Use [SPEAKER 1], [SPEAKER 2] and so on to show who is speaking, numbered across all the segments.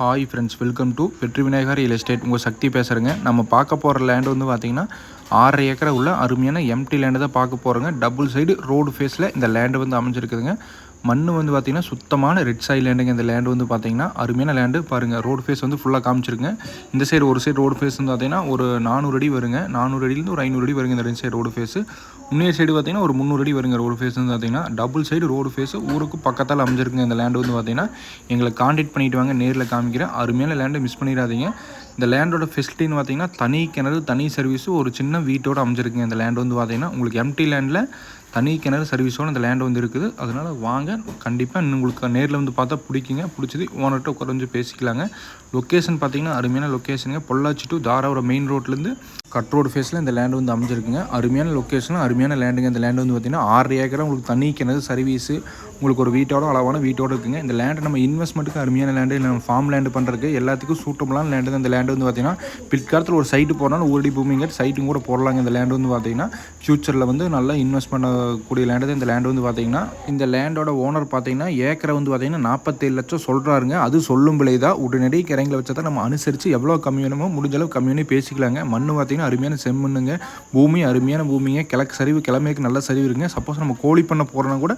[SPEAKER 1] Hi friends welcome to வெற்றி Vinayagar real estate உங்கள் சக்தி பேசுகிறேங்க நம்ம பார்க்க போகிற லேண்ட் வந்து பார்த்திங்கன்னா ஆறரை ஏக்கரை உள்ள அருமையான எம்டி லேண்டு தான் பார்க்க போகிறோங்க டபுள் சைடு ரோடு ஃபேஸில் இந்த லேண்டு வந்து அமைஞ்சிருக்குதுங்க. மண் வந்து பார்த்திங்கன்னா சுத்தமான ரெட் சாய் லேண்டுங்க இந்த லேண்டு வந்து பார்த்திங்கன்னா அருமையான லேண்டு பாருங்கள் ரோடு ஃபேஸ் வந்து ஃபுல்லாக காமிச்சிருங்க. இந்த சைடு ஒரு சைடு ரோடு ஃபேஸ் வந்து பார்த்திங்கன்னா ஒரு நானூறு அடி வருங்க. நானூறு அடியிலேருந்து ஒரு ஐநூறு அடி வருங்க இந்த ரெண்டு சைடு ரோடு ஃபேஸு முன்னே சைடு பார்த்திங்கன்னா ஒரு முந்நூறு அடி வருங்க ரோடு ஃபேஸ் வந்து பார்த்திங்கன்னா டபுள் சைடு ரோடு ஃபேஸு ஊருக்கு பக்கத்தால் அமைஞ்சிருக்குங்க இந்த லேண்டு வந்து பார்த்திங்கன்னா எங்களை காண்டாக்ட் பண்ணிவிட்டு வாங்க. நேரில் காமிக்கிறேன். அருமையான லேண்டை மிஸ் பண்ணிடாதீங்க. இந்த லேண்டோட ஃபெசிலிட்டின்னு பார்த்தீங்கன்னா தனி கிணறு தனி சர்வீஸு ஒரு சின்ன வீட்டோட அமைஞ்சிருக்குங்க. இந்த லேண்ட் வந்து பார்த்தீங்கன்னா உங்களுக்கு எம்டி லேண்டில் தனி கிணறு சர்வீஸோட அந்த லேண்டு வந்து இருக்குது. அதனால் வாங்க கண்டிப்பாக உங்களுக்கு நேரில் வந்து பார்த்தா பிடிக்குங்க. பிடிச்சது ஓனர்கிட்ட குறைஞ்சி பேசிக்கலாங்க. லொக்கேஷன் பார்த்தீங்கன்னா அருமையான லொக்கேஷனுங்க பொள்ளாச்சி டு தாராபுரம் மெயின் ரோட்லேருந்து கட் ரோடு ஃபேஸில் இந்த லேண்டு வந்து அமைஞ்சிருக்குங்க. அருமையான லொக்கேஷன் அருமையான லேண்டுங்க இந்த லேண்டு வந்து பார்த்தீங்கன்னா ஆறு ஏக்கரை உங்களுக்கு தனி கிணறு சர்வீஸு உங்களுக்கு ஒரு வீட்டோட அளவான வீட்டோட இருக்குங்க. இந்த லேண்டு நம்ம இன்வெஸ்ட்மெண்ட்டுக்கு அருமையான லேண்டு இல்லை நம்ம ஃபார்ம் லேண்டு பண்ணுறதுக்கு எல்லாத்துக்கும் சூட்டபுளான லேண்டு தான் இந்த லேண்டு வந்து பார்த்திங்கன்னா பிற்காலத்தில் ஒரு சைட்டு போனாலும் ஊரடி பூமிங்க சைட்டும் கூட போடலாங்க. இந்த லேண்டு வந்து பார்த்திங்கன்னா ஃப்யூச்சரில் வந்து நல்லா இன்வெஸ்ட் கூடிய லேண்டு தான் இந்த லேண்டு வந்து பார்த்தீங்கன்னா இந்த லேண்டோட ஓனர் பார்த்தீங்கன்னா ஏக்கரை வந்து பார்த்தீங்கன்னா நாற்பத்தேழு லட்சம் சொல்கிறாருங்க அது சொல்லும் விலை தான் உடனடி கிரைங்களை வச்சா தான் நம்ம அனுசரித்து எவ்வளோ கம்மி வேணுமோ முடிஞ்ச அளவு கம்மி பண்ணி பேசிக்கலாங்க. மண் பார்த்தீங்கன்னா அருமையான செம்மண்ணுங்க. பூமி அருமையான பூமிங்க. கிழக்கு சரிவு கிழமைக்கு நல்ல சரிவு இருக்குங்க. சப்போஸ் நம்ம கோழி பண்ண போகிறோன்னா கூட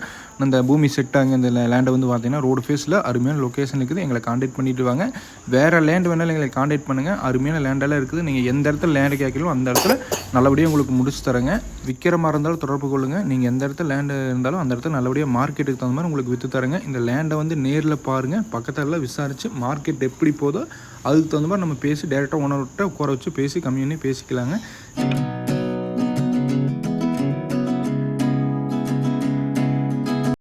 [SPEAKER 1] இந்த பூமி செட் ஆகுங்க. இந்த லேண்டை வந்து பார்த்தீங்கன்னா ரோடு ஃபேஸில் அருமையான லொக்கேஷன் இருக்குது. எங்களை காண்டாக்ட் பண்ணிட்டு வாங்க. வேறு லேண்ட் வேணாலும் எங்களை காண்டாக்ட் பண்ணுங்கள் அருமையான லேண்டெல்லாம் இருக்குது. நீங்கள் எந்த இடத்துல லேண்டு கேட்கலோ அந்த இடத்துல நல்லபடியாக உங்களுக்கு முடிச்சு தரேங்க. விற்கிற மாதிரி இருந்தாலும் தொடர்பு கொள்ளுங்கள் நீங்கள் எந்த இடத்துல லேண்டு இருந்தாலும் அந்த இடத்துல நல்லபடியாக மார்க்கெட்டுக்கு தகுந்த மாதிரி உங்களுக்கு விற்று தரேங்க. இந்த லேண்டை வந்து நேரில் பாருங்கள் பக்கத்தில் விசாரித்து மார்க்கெட் எப்படி போதோ அதுக்கு தகுந்த மாதிரி நம்ம பேசி டேரெக்டாக ஓனர்கிட்ட உட்கார வச்சு பேசி கம்மி பண்ணி பேசிக்கலாங்க.